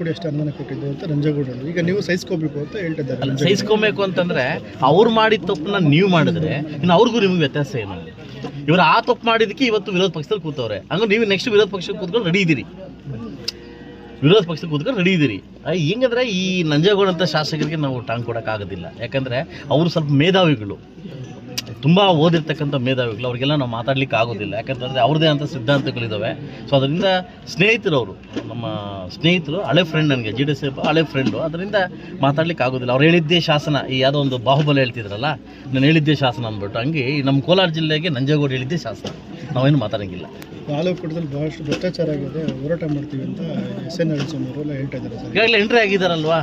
ಕೂಡ ಎಷ್ಟು ಅನುದಾನ ಕೊಟ್ಟಿದ್ದು ಅಂತ ರಂಜೇಗೌಡರು. ಈಗ ನೀವು ಸಹಿಸ್ಕೋಬೇಕು ಅಂತ ಹೇಳ್ತಿದ್ದಾರೆ ಸಹಿಸ್ಕೋಬೇಕು ಅಂತಂದ್ರೆ ಅವ್ರು ಮಾಡಿದ ತಪ್ಪನ್ನ ನೀವು ಮಾಡಿದ್ರೆ ಇನ್ನು ಅವ್ರಿಗೂ ನಿಮ್ಗೆ ವ್ಯತ್ಯಾಸ ಏನು? ಇವರು ಆ ತಪ್ಪು ಮಾಡಿದಕ್ಕೆ ಇವತ್ತು ವಿರೋಧ ಪಕ್ಷದಲ್ಲಿ ಕೂತವ್ರೆ. ಹಂಗ ನೀವು ನೆಕ್ಸ್ಟ್ ವಿರೋಧ ಪಕ್ಷಕ್ಕೆ ಕೂತ್ಕೊಂಡು ರೆಡಿ ಇದ್ದೀರಿ. ವಿರೋಧ ಪಕ್ಷಕ್ಕೆ ಕೂತ್ಕೊಂಡು ರೆಡಿ ಇದ್ದೀರಿ. ಹೆಂಗಂದ್ರೆ ಈ ನಂಜೇಗೌಡ ಅಂತ ಶಾಸಕರಿಗೆ ನಾವು ಟಾಂಗ್ ಕೊಡಕ್ಕಾಗೋದಿಲ್ಲ. ಯಾಕಂದ್ರೆ ಅವರು ಸ್ವಲ್ಪ ಮೇಧಾವಿಗಳು. ತುಂಬ ಓದಿರ್ತಕ್ಕಂಥ ಮೇಧಾವಿಗಳು, ಅವರಿಗೆಲ್ಲ ನಾವು ಮಾತಾಡ್ಲಿಕ್ಕೆ ಆಗೋದಿಲ್ಲ. ಯಾಕಂತಂದರೆ ಅವ್ರದ್ದೇ ಅಂತ ಸಿದ್ಧಾಂತಗಳಿದ್ದಾವೆ ಸೊ ಅದರಿಂದ ಸ್ನೇಹಿತರವರು, ನಮ್ಮ ಸ್ನೇಹಿತರು, ಹಳೆ ಫ್ರೆಂಡ್ ನನಗೆ ಜಿ ಡಿ ಎಸ್ ಹಳೆ ಫ್ರೆಂಡು ಅದರಿಂದ ಮಾತಾಡ್ಲಿಕ್ಕೆ ಆಗೋದಿಲ್ಲ. ಅವ್ರು ಹೇಳಿದ್ದೇ ಶಾಸನ, ಈ ಯಾವುದೋ ಒಂದು ಬಾಹುಬಲಿ ಹೇಳ್ತಿದ್ರಲ್ಲ, ನಾನು ಹೇಳಿದ್ದೇ ಶಾಸನ ಅಂದ್ಬಿಟ್ಟು, ಹಂಗೆ ನಮ್ಮ ಕೋಲಾರ ಜಿಲ್ಲೆಗೆ ನಂಜೇಗೌಡ ಹೇಳಿದ್ದೇ ಶಾಸನ. ನಾವೇನು ಮಾತಾಡೋಂಗಿಲ್ಲ. ಬಾಲಕೋಟದಲ್ಲಿ ಬಹಳಷ್ಟು ಭ್ರಷ್ಟಾಚಾರ ಆಗಿದೆ ಹೋರಾಟ ಮಾಡ್ತೀವಿ ಅಂತ ಎಸ್ ಎನ್ ಎಲ್ಲ ಹೇಳ್ತಾ ಇದ್ದಾರೆ ಸರ್. ಈಗಾಗಲೇ ಎಂಟ್ರಿ ಆಗಿದಾರಲ್ವಾ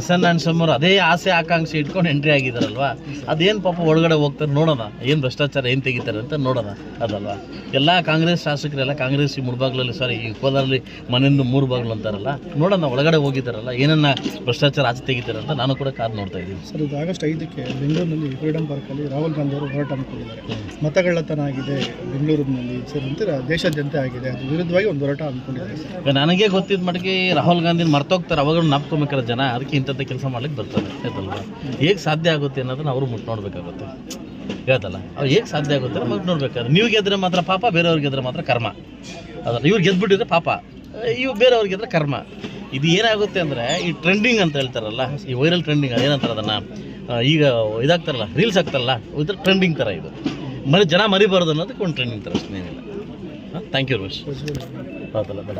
ಎಸ್ ಎನ್ ನರಸಿಂಹರು ಅದೇ ಆಸೆ ಆಕಾಂಕ್ಷೆ ಇಟ್ಕೊಂಡು ಎಂಟ್ರಿ ಆಗಿದಾರಲ್ವಾ ಅದೇನು ಪಾಪ ಒಳಗಡೆ ಹೋಗ್ತಾರೆ ನೋಡೋಣ ಏನು ಭ್ರಷ್ಟಾಚಾರ ಏನು ತೆಗಿತಾರೆ ಅಂತ ನೋಡೋಣ ಅದಲ್ವಾ? ಎಲ್ಲ ಕಾಂಗ್ರೆಸ್ ಶಾಸಕರೆಲ್ಲ ಕಾಂಗ್ರೆಸ್ ಈ ಮುಳ್ಬಾಗ್ಲಲ್ಲಿ ಸಾರಿ ಈ ಕೋಲಾರಲ್ಲಿ ಮನೆಯಿಂದ ಮೂರು ಬಾಗಿಲು ಅಂತಾರಲ್ಲ ನೋಡೋಣ ಒಳಗಡೆ ಹೋಗಿದ್ದಾರಲ್ಲ ಏನನ್ನ ಭ್ರಷ್ಟಾಚಾರ ಆಚೆ ತೆಗಿತಾರೆ ಅಂತ ನಾನು ಕೂಡ ಕಾದು ನೋಡ್ತಾ ಇದ್ದೀನಿ. ಸರ್ ಇದು ಆಗಸ್ಟ್ ಐದಕ್ಕೆ ಬೆಂಗಳೂರಿನಲ್ಲಿ ಫ್ರೀಡಂ ಪಾರ್ಕಲ್ಲಿ ರಾಹುಲ್ ಗಾಂಧಿ ಅವರು ಹೋರಾಟ ಮಾಡ್ಕೊಂಡಿದ್ದಾರೆ. ಮತಗಳ್ಳತನ ಆಗಿದೆ ಬೆಂಗಳೂರಿನಲ್ಲಿ ಸೇರಿದಂತೆ ದೇಶಾದ್ಯಂತ ಆಗಿದೆ. ಅದು ವಿರುದ್ಧವಾಗಿ ಒಂದು ಹೋರಾಟ ಅಂದ್ಕೊಂಡಿದೆ ನನಗೆ ಗೊತ್ತಿದ್ದ ಮಟ್ಟಿಗೆ ರಾಹುಲ್ ಗಾಂಧಿ ಮರ್ತೋಗ್ತಾರೆ. ಅವಾಗ ನಾಪ್ಕೊಬೇಕಾರೆ ಜನ. ಅದಕ್ಕೆ ಇಂಥದ್ದು ಕೆಲಸ ಮಾಡ್ಲಿಕ್ಕೆ ಬರ್ತಾರೆ. ಆಯ್ತಲ್ವಾ ಹೇಗೆ ಸಾಧ್ಯ ಆಗುತ್ತೆ ಅನ್ನೋದನ್ನ ಅವರು ಮುಟ್ ನೋಡಬೇಕಾಗುತ್ತೆ. ಹೇಳ್ತಲ್ಲ? ಅವ್ರು ಹೇಗೆ ಸಾಧ್ಯ ಆಗುತ್ತೆ ಮುಟ್ಟು ನೋಡ್ಬೇಕಾದ್ರೆ. ನೀವು ಗೆದ್ರೆ ಮಾತ್ರ ಪಾಪ ಬೇರೆಯವ್ರಿಗೆ ಗೆದ್ರೆ ಮಾತ್ರ ಕರ್ಮ. ಅದಲ್ಲ ಇವ್ರು ಗೆದ್ಬಿಟ್ಟಿದ್ರೆ ಪಾಪ. ಇವು ಬೇರೆಯವ್ರಿಗೆ ಗೆದ್ರೆ ಕರ್ಮ. ಇದು ಏನಾಗುತ್ತೆ ಅಂದರೆ, ಈ ಟ್ರೆಂಡಿಂಗ್ ಅಂತ ಹೇಳ್ತಾರಲ್ಲ, ಈ ವೈರಲ್ ಟ್ರೆಂಡಿಂಗ್ ಏನಂತಾರೆ ಅದನ್ನು? ಈಗ ಇದಾಗ್ತಾರಲ್ಲ ರೀಲ್ಸ್ ಆಗ್ತಾರಲ್ಲ, ಇದ್ರ ಟ್ರೆಂಡಿಂಗ್ ಥರ ಇದು. ಮರಿ ಜನ ಮರಿಬಾರ್ದು ಅನ್ನೋದಕ್ಕೆ ಒಂದು ಟ್ರೆಂಡಿಂಗ್ ಥರ ಅಷ್ಟೇನಿಲ್ಲ ಥ್ಯಾಂಕ್ ಯು ರೋಶ್ ಹೌದಲ್ಲ ಬೇಡ